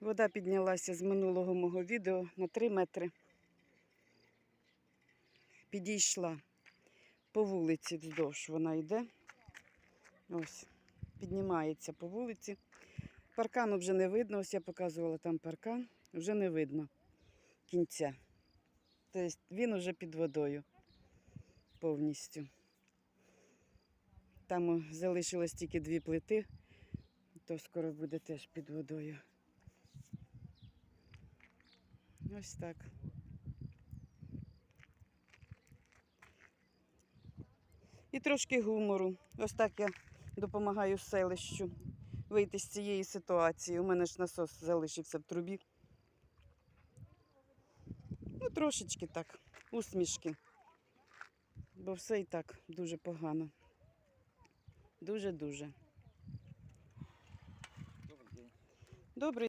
Вода піднялася з минулого мого відео на 3 метри. Підійшла по вулиці вздовж вона йде. Ось, піднімається по вулиці. Паркану вже не видно. Ось я показувала там паркан. Вже не видно кінця. Тобто він уже під водою повністю. Там залишилось тільки дві плити, то скоро буде теж під водою. Ось так. І трошки гумору. Ось так я допомагаю селищу вийти з цієї ситуації. У мене ж насос залишився в трубі. Ну, трошечки так, усмішки. Бо все і так дуже погано. Дуже-дуже. Добрий день. Добре.